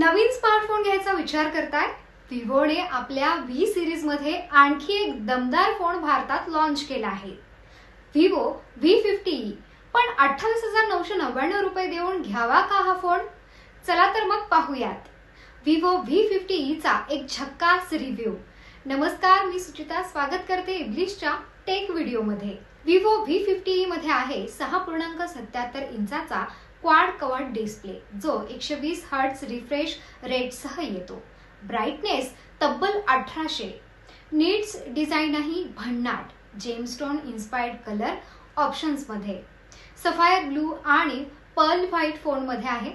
नवीन smartphone घ्यायचा विचार करताय? विवोने आपल्या व्ही सिरीजमध्ये आणखी एक दमदार फोन भारतात लॉन्च केला आहे. विवो व्ही फिफ्टी पण अठ्ठावीस हजार नऊशे नव्याण्णव रुपये देऊन घ्यावा का हा फोन चला तर मग पाहूयात. विवो व्ही फिफ्टी ईचा एक झक्कास रिव्ह्यू नमस्कार मी सुचिता. स्वागत करते इब्लिशच्या टेक व्हिडिओमध्ये विवो व्ही फिफ्टी मध्ये आहे सहा पूर्णांक सत्याहत्तर इंचाचा क्वाड कवर्ड डिस्प्ले जो एकशे वीस हर्ट्स रिफ्रेश रेटसह येतो. ब्राईटनेस तब्बल अठराशे. नीड्स डिझाईनही भन्नाट जेमस्टोन इन्स्पायर्ड कलर ऑप्शन्समध्ये सफायर ब्लू आणि पर्ल व्हाईट फोनमध्ये आहे.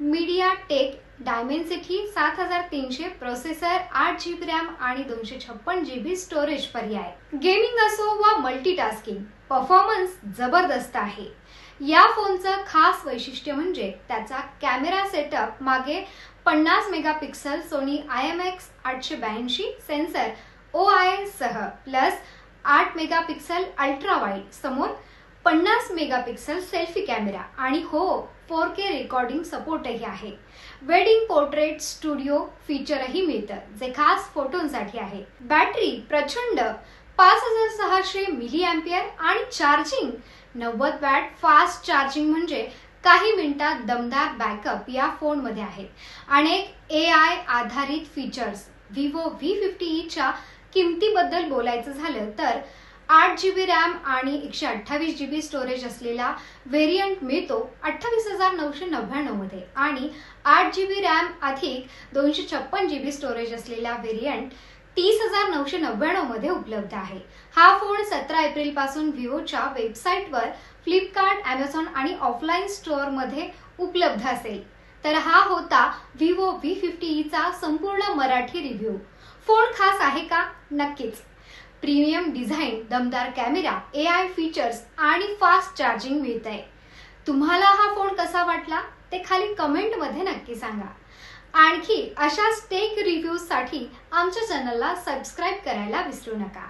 मीडिया टेक डायमेन्सिटी सात हजार तीनशे प्रोसेसर आठ जी बी रॅम आणि दोनशे छप्पन जी बी स्टोरेज पर्याय. गेमिंग असो वा मल्टीटास्किंग परफॉर्मन्स जबरदस्त आहे. या फोनचं खास वैशिष्ट्य म्हणजे त्याचा कॅमेरा सेटअप मागे पन्नास megapixel Sony I M X आठशे ब्याऐंशी सेन्सर ओ आय सह प्लस आठ मेगापिक्सल अल्ट्रा वाईड समोर पन्नास मेगापिक्सल सेल्फी कॅमेरा आणि हो फोर के रेकॉर्डिंग सपोर्टही आहे. वेडिंग पोर्ट्रेट स्टुडिओ फीचरही मिळतं जे खास फोटोंसाठी आहे. बॅटरी प्रचंड पाच हजार सहाशे मिली अँपियर आणि चार्जिंग. नव्वद वॅट फास्ट चार्जिंग म्हणजे काही मिनिटात दमदार बॅकअप या फोनमध्ये आहेत अनेक ए आय आधारित फीचर्स विवो व्ही फिफ्टी ईच्या किमतीबद्दल बोलायचं झालं तर आठ जी बी रॅम आणि एकशे अठ्ठावीस जी बी स्टोरेज असलेला व्हेरियंट मिळतो अठ्ठावीस हजार नऊशे नव्याण्णवमध्ये आणि आठ जी बी रॅम अधिक दोनशे छप्पन जी बी स्टोरेज असलेला व्हेरियंट तीस हजार नऊशे नव्याण्णवमध्ये उपलब्ध आहे. हा फोन सतरा एप्रिलपासून वेबसाईटवर फ्लिपकार्ट अमेझॉन आणि ऑफलाईन स्टोअरमध्ये उपलब्ध असेल. तर हा होता विवो व्ही फिफ्टीचा संपूर्ण मराठी रिव्ह्यू फोन खास आहे का? नक्कीच. प्रीमियम डिझाईन दमदार कॅमेरा ए आय फीचर्स आणि फास्ट चार्जिंग मिळत आहे तुम्हाला हा फोन कसा वाटला? ते खाली कमेंटमध्ये नक्की सांगा. आणखी अशाच टेक रिव्ह्यूजसाठी आमच्या चॅनलला सबस्क्राईब करायला विसरू नका.